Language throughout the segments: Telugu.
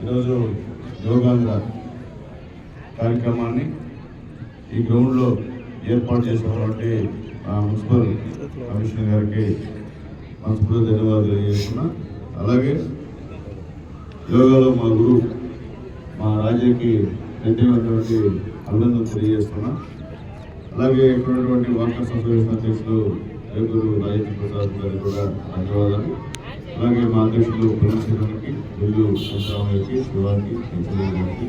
ఈరోజు యోగాంధ్ర కార్యక్రమాన్ని ఈ గ్రౌండ్లో ఏర్పాటు చేసినటువంటి ఆ, మున్సిపల్ కమిషనర్ గారికి మనస్ఫూర్తి ధన్యవాదాలు తెలియజేస్తున్నా. అలాగే యోగాలో మా గురువు మా రాజాకి ప్రత్యేకమైనటువంటి అభినందన తెలియజేస్తున్నా. అలాగే ఇక్కడ వార్తా వాకర్స్ అధ్యక్షులు రేపు రాజేంద్ర ప్రసాద్ గారికి కూడా ధన్యవాదాలు. అలాగే మా అధ్యక్షులు పరమశివరానికి వెల్లు శంకరామయ్యకి శివానికి వెంకటయ్య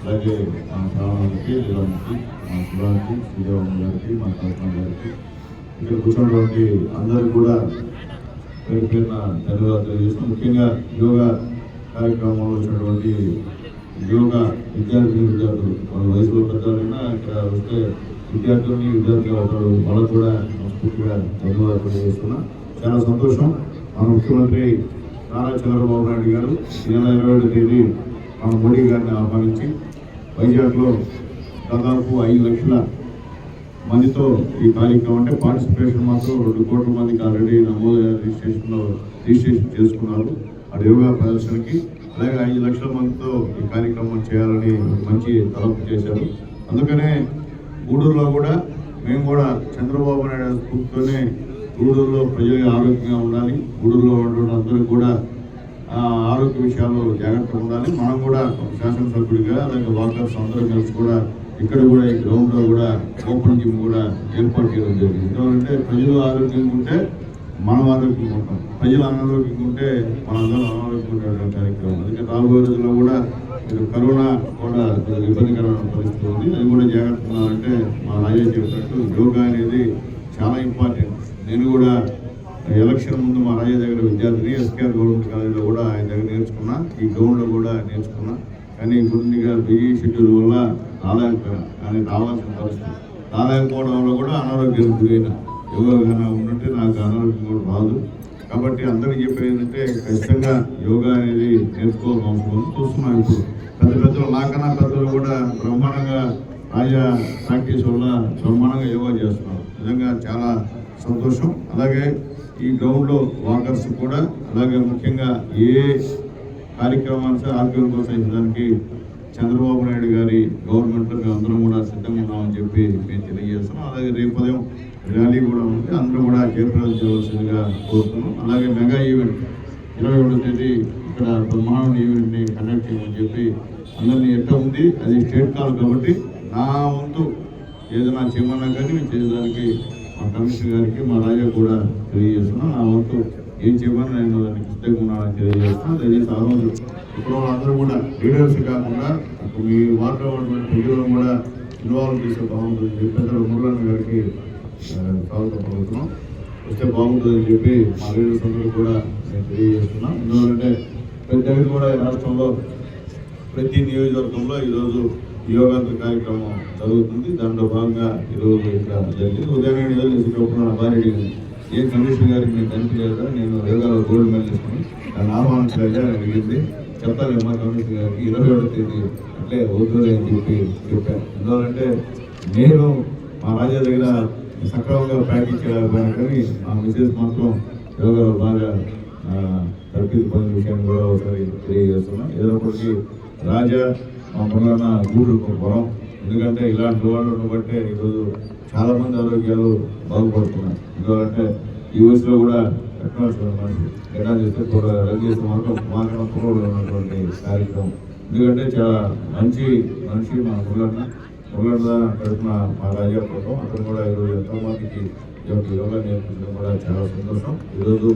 అలాగే మా ప్రాణానికి లీలానికి మా శివానికి శ్రీదేవమ్మ గారికి మా కల్పన గారికి ఇక్కడ కూర్చున్నటువంటి అందరూ కూడా పేరు పేరున ధన్యవాదాలు తెలియజేస్తూ ముఖ్యంగా యోగా కార్యక్రమంలో వచ్చినటువంటి యోగా విద్యార్థి విద్యార్థులు వాళ్ళ వయసులో పెద్దవాళ్ళైనా ఇక్కడ వస్తే విద్యార్థులని విద్యార్థులు అవుతారు వాళ్ళకు కూడా మనస్ఫూర్తిగా ధన్యవాదాలు తెలియజేస్తున్నా. చాలా సంతోషం. మన ముఖ్యమంత్రి నారా చంద్రబాబు నాయుడు గారు నెల ఇరవై ఏడు తేదీ మన మోడీ గారిని ఆహ్వానించి వైజాగ్లో దాదాపు ఐదు లక్షల మందితో ఈ కార్యక్రమం అంటే పార్టిసిపేషన్ మాత్రం రెండు కోట్ల మందికి ఆల్రెడీ నమోదు రిజిస్ట్రేషన్లో రిజిస్ట్రేషన్ చేసుకున్నారు. ఆ యోగా ప్రదర్శనకి అలాగే ఐదు లక్షల మందితో ఈ కార్యక్రమం చేయాలని మంచి తలపు చేశారు. అందుకనే గూడూరులో కూడా మేము కూడా చంద్రబాబు నాయుడు స్ఫూర్తితోనే గూడూరులో ప్రజలు ఆరోగ్యంగా ఉండాలి. గూడూరులో ఉండడం అందరూ కూడా ఆరోగ్య విషయాల్లో జాగ్రత్తగా ఉండాలి. మనం కూడా శాసనసభ్యుడిగా అలాగే వాకర్స్ అందరూ కలిసి కూడా ఇక్కడ కూడా ఈ గ్రౌండ్లో కూడా ఓపెన్ జిమ్ కూడా ఏర్పాటు చేయడం జరిగింది. ఎందుకంటే ప్రజలు ఆరోగ్యంగా ఉంటే మనం ఆరోగ్యంగా ఉంటాం. ప్రజలు అనారోగ్యంగా ఉంటే మనందరం అనారోగ్యంగా ఉండే కార్యక్రమం. అందుకే రాబోయే రోజుల్లో కూడా మీరు కరోనా కూడా ఇబ్బందికరమైన పరిస్థితి ఉంది. అది కూడా జాగ్రత్తగా అంటే మా రాజా చెప్పినట్టు యోగా అనేది చాలా ఇంపార్టెంట్. నేను కూడా ఎలక్షన్ ముందు మా రాజా దగ్గర విద్యార్థిని ఎస్కేఆర్ గవర్నమెంట్ కాలేజీలో కూడా ఆయన దగ్గర నేర్చుకున్నా ఈ గ్రౌండ్లో కూడా నేర్చుకున్నా. కానీ కొద్దిగా బిజీ షెడ్యూల్ వల్ల రాలేక కానీ రావాల్సిన పరిస్థితి. రాలేకపోవడం వల్ల కూడా అనారోగ్యం గురైన యోగా ఉంటే నాకు అనారోగ్యం కూడా రాదు. కాబట్టి అందరికీ చెప్పేది ఏంటంటే ఖచ్చితంగా యోగా అనేది నేర్చుకోవాల్సిన అవసరం ఉంది చూస్తున్నాం ఇప్పుడు. పెద్ద పెద్దలు నాకన్నా పెద్దలు కూడా బ్రహ్మాండంగా రాజా ప్రాక్టీస్ వల్ల బ్రహ్మాండంగా యోగా చేస్తున్నారు. నిజంగా చాలా సంతోషం. అలాగే ఈ గ్రౌండ్లో వాకర్స్ కూడా అలాగే ముఖ్యంగా ఏ కార్యక్రమాన్ని ఆరోగ్యం ప్రోత్సహించడానికి చంద్రబాబు నాయుడు గారి గవర్నమెంట్లో మేము అందరం కూడా సిద్ధంగా ఉన్నామని చెప్పి మేము తెలియజేస్తున్నాం. అలాగే రేపు ఉదయం ర్యాలీ కూడా ఉంది. అందరూ కూడా జయప్రదం చేయవలసిందిగా కోరుతున్నాం. అలాగే మెగా ఈవెంట్ ఇరవై ఒకటో తేదీ ఇక్కడ బ్రహ్మాండ ఈవెంట్ని కండక్ట్ చేయమని చెప్పి అందరినీ ఎట్లా ఉంది అది స్టేట్ కాల్ కాబట్టి నా వంతు ఏదైనా చేయమన్నా కానీ మేము చేయడానికి మా కమిషనర్ గారికి మా రాజా కూడా తెలియజేస్తున్నాం. నా వంతు ఏం చేయమని నేను దానికి సిద్ధంగా ఉన్నానని తెలియజేస్తున్నాను దయచేసి ఆ రోజు ఇప్పుడు అందరూ కూడా లీడర్స్ కాకుండా ఇప్పుడు మీ వార్డులో ఉన్నటువంటి ప్రజలను కూడా ఇన్వాల్వ్ చేస్తే బాగుంటుంది చెప్పి పెద్దలు మురళన్న గారికి స్వాగతం పలుకుతున్నాం. వస్తే బాగుంటుందని చెప్పి మా లీడర్స్ అందరూ కూడా నేను తెలియజేస్తున్నాం. ఎందుకంటే ప్రతి కూడా రాష్ట్రంలో ప్రతి నియోజకవర్గంలో ఈరోజు యోగాంధ్ర కార్యక్రమం జరుగుతుంది. దాంట్లో భాగంగా ఈరోజు ఇక్కడ జరిగింది. ఉదయం ఏదో చేసేటప్పుడు నా భార్య అడిగింది ఏ కమిషన్ గారికి నేను కనిపించలేదా నేను యోగాలో గోల్డ్ మెడల్ తీసుకుని నన్ను ఆహ్వానించలేదా అని అడిగింది చెప్పాలి మా కమిషన్ గారికి ఇరవై ఏడో తేదీ అంటే అవుతుంది అని చెప్పి చెప్పాను ఎందుకంటే నేను మా రాజా దగ్గర సక్రమంగా ప్రాక్టీస్ చేయలేకపోయినా కానీ మా మిసెస్ మాత్రం యోగాలో బాగా తరఫీదు పొందిన విషయాన్ని కూడా ఒకసారి తెలియజేస్తున్నాం. ఏదో ఒకటి రాజా మా పురాణ గూడు ఎందుకంటే ఇలాంటి వాళ్ళు ఉండబట్టే ఈరోజు చాలామంది ఆరోగ్యాలు బాగుపడుతున్నాయి. ఎందుకంటే ఈ వయసులో కూడా టెక్నాలజీ మనిషి ఎలా చేస్తే కూడా రన్ చేస్తే మాత్రం మాత్రం ఉన్నటువంటి కార్యక్రమం. ఎందుకంటే చాలా మంచి మనిషి మా పురాణ పురాణ గడిపిన మా రాజా ప్రభుత్వం అతను కూడా ఈరోజు ఎంతోమందికి ఈ యొక్క యోగా నేర్పించడం కూడా చాలా సంతోషం. ఈరోజు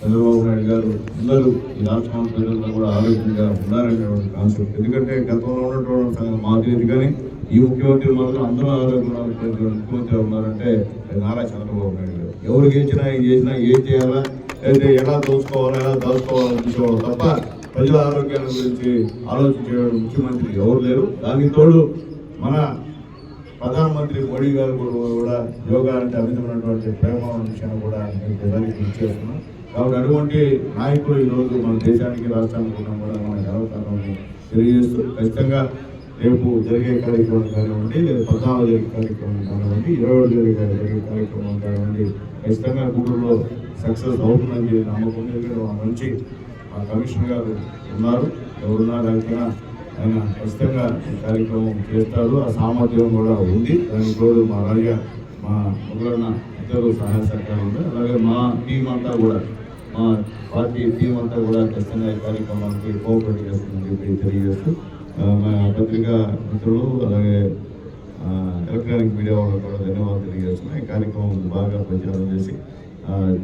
చంద్రబాబు నాయుడు గారు అందరూ ఈ రాష్ట్రం ప్రజల్లో కూడా ఆరోగ్యంగా ఉన్నారనేటువంటి కాన్సెప్ట్ ఎందుకంటే గతంలో ఉన్నటువంటి సంగతి మాకు తెలియదు కానీ ఈ ముఖ్యమంత్రి మాత్రం అందరూ ఆరోగ్యంగా ముఖ్యమంత్రి ఉన్నారంటే నారా చంద్రబాబు నాయుడు గారు. ఎవరు గెలిచినా ఏం చేసినా ఏం చేయాలా లేదా ఎలా దోచుకోవాలా ఎలా దాచుకోవాలని చూసుకోవాలి తప్ప ప్రజల ఆరోగ్యాల గురించి ఆలోచించే ముఖ్యమంత్రి ఎవరు లేరు. దానికి తోడు మన ప్రధానమంత్రి మోడీ గారు కూడా కూడా యోగా అంటే అమితమైనటువంటి ప్రేమ విషయాన్ని కూడా మీకు ప్రజలకు కాబట్టి అటువంటి నాయకులు ఈరోజు మన దేశానికి రాష్ట్రానికి ఉండడం కూడా మన గర్వకారణం తెలియజేస్తూ ఖచ్చితంగా రేపు జరిగే కార్యక్రమం కానివ్వండి లేదా పద్నాలుగు జరిగే కార్యక్రమం కానివ్వండి ఇరవై ఏడు జరిగే జరిగే కార్యక్రమం కానివ్వండి ఖచ్చితంగా గుంటూరులో సక్సెస్ అవుతుందని నమ్మకం ఎందుకంటే మా మంచి మా కమిషనర్ గారు ఉన్నారు. ఎవరున్నా లేకపోయినా ఆయన ఖచ్చితంగా ఈ కార్యక్రమం చేస్తారు. ఆ సామర్థ్యం కూడా ఉంది. దానికి తోడు మా రాజా మా మొదలన్న ఇద్దరు సహాయ సహకారం ఉంది. అలాగే మా టీం అంతా కూడా మా పార్టీ టీం అంతా కూడా ఖచ్చితంగా ఈ కార్యక్రమానికి కోఆపరేట్ చేస్తుందని చెప్పి తెలియజేస్తూ మా పత్రికా మిత్రులు అలాగే ఎలక్ట్రానిక్ మీడియా వాళ్ళకు కూడా ధన్యవాదాలు తెలియజేస్తున్నాయి. ఈ కార్యక్రమం బాగా ప్రచారం చేసి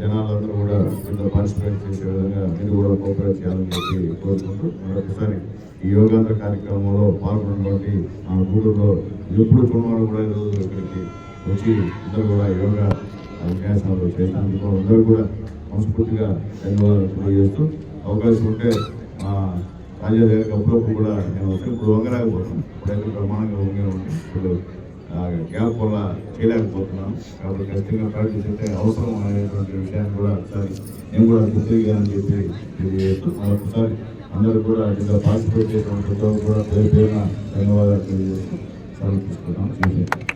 జనాలందరూ కూడా దీంట్లో పార్టిసిపేట్ చేసే విధంగా మీరు కూడా కోఆపరేట్ చేయాలని చెప్పి కోరుకుంటూ మరొకసారి ఈ యోగాంధ్ర కార్యక్రమంలో పాల్గొన్నటువంటి మా గూడూరులో ఎప్పుడు కొన్నవాళ్ళు కూడా ఈరోజు ఇక్కడికి వచ్చి అందరూ కూడా యోగా అవకాశాలు చేసినందుకు అందరూ కూడా మనస్ఫూర్తిగా ధన్యవాదాలు తెలియజేస్తూ అవకాశం ఉంటే మా రాజా దగ్గరికి అప్పుడప్పుడు కూడా నేను వస్తే ఇప్పుడు వంగరాకపోతున్నాను ఇప్పుడైతే ప్రమాణంగా వంగే ఉంటాను ఇప్పుడు గ్యాప్ వల్ల చేయలేకపోతున్నాను. కాబట్టి ఖచ్చితంగా ప్రాక్టీస్ అయితే అవసరం అనేటువంటి విషయాన్ని కూడా ఒకసారి నేను కూడా గుర్తిగానని చెప్పి తెలియజేస్తూ మరొకసారి అందరూ కూడా ఇందులో పార్టిసిపేట్ చేసిన ప్రతి ఒక్కరు కూడా పేరు పేరున ధన్యవాదాలు తెలియజేస్తూ సెలవు తీసుకున్నాను